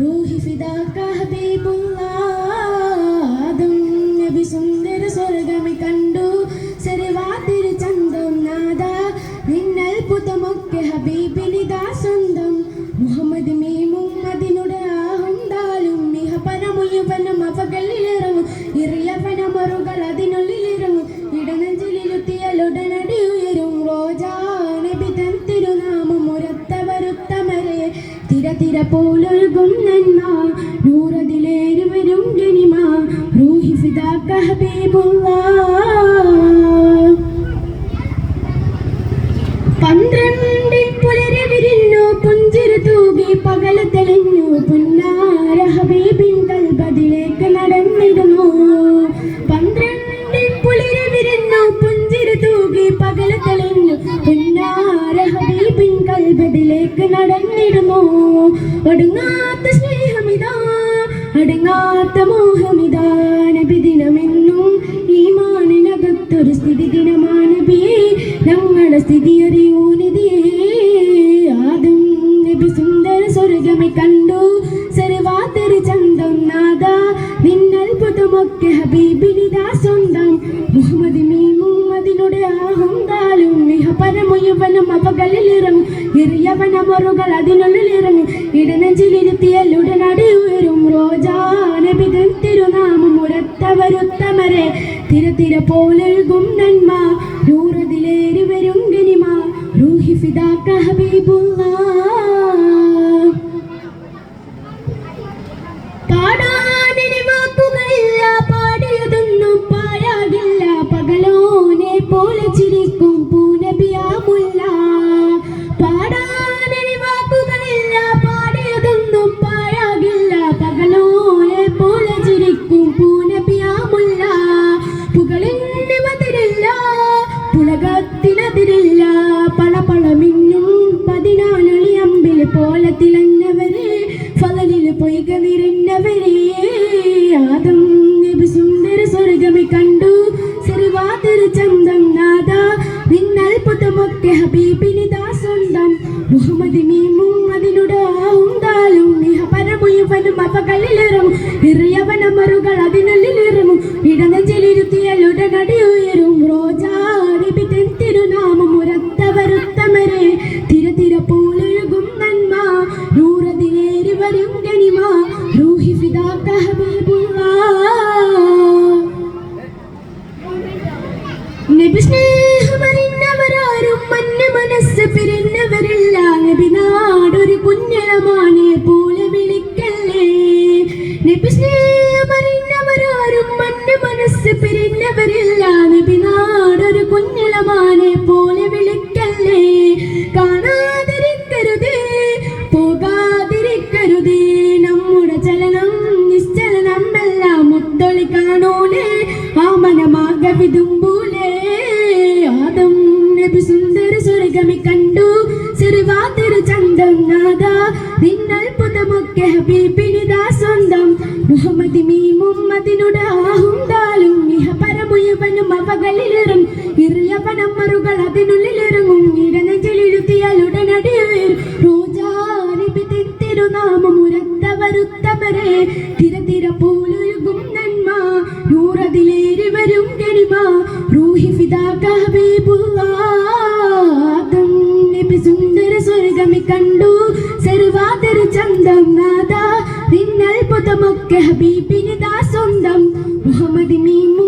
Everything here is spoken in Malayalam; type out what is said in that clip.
روحي فداك حبيب الله തിര പോലൊഴുകും നന്മ നൂറതിലേറി വരും ഗനിമ റൂഹി ഫിദാക ഹബീബുല്ലാഹ് പന്ത്രണ്ടിൽ പുലരി വിരിഞ്ഞു പുഞ്ചിരി തൂകി പകൽ തെളിഞ്ഞു പുന്നാര ഹബീബിൻ കൽബതിലേക്ക് നടന്നിടുന്നു പന്ത്രണ്ടിൽ പുലരി വിരിഞ്ഞു പുഞ്ചിരി തൂകി പകൽ തെളിഞ്ഞു പുന്നാര ഹബീബിൻ കൽബതിലേക്ക് നടന്നിടുന്നു ഒടുങ്ങാത്ത സ്നേഹമിതാ അടങ്ങാത്ത മോഹമിതാ. നബി ദിനമെന്നും ഈ മാനിനകത്തൊരു സ്ഥിതി ദിനമാനബിയേ ഞങ്ങളുടെ സ്ഥിതി അറിയൂ നിധിയേ. ആദം സുന്ദര സ്വർഗമെ കണ്ടു. സർവാതിരി ചന്തം നാദ നിന്നത്ഭുതമൊക്കെ ഹബീബിനിതാ സ്വന്തം. മുഹമ്മദ് മീമും പരമുയുവനും എറിയവന മുറുകൾ അതിനുള്ളിലിറങ്ങും. ഇടനെഞ്ചിലിരുത്തിയാൽ ഉടനടി ഉയരും റോജാനബികൻ തിരുനാമം ഉരത്തവരുത്തമരെ തിര തിര പോലെഴുകും നന്മ നൂറതിലേറി ഗനിമ. റൂഹി ഫിദാക ഹബീബുല്ലാഹ് പാടാനിനി വാക്കുകളില്ല പാടിയതൊന്നും പാഴാകില്ല. പകലോനെ പോലെ ചിരിക്കും പൂനബിയാമുല്ല പൊയ്ക നിറഞ്ഞവരെ ആദം നബി സുന്ദര സ്വർഗമി കണ്ടു. റൂഹി ഫിദാക വിതുമ്പൂലേ. ആദം നബി സുന്ദര കണ്ടു. നാദ ഉരത്തവരുത്തവരെ തിര തിര പോലൊഴുകും حبيبا روحي فداك حبيب الله കണ്ണിപ്പി സുന്ദര സ്വർഗമി കണ്ടു സർവാതര ചന്തം നാദ. നിന്നൽ പുതമൊക്കെ ഹബീബിന് ദാ സ്വന്തം. മുഹമ്മദ് മീമു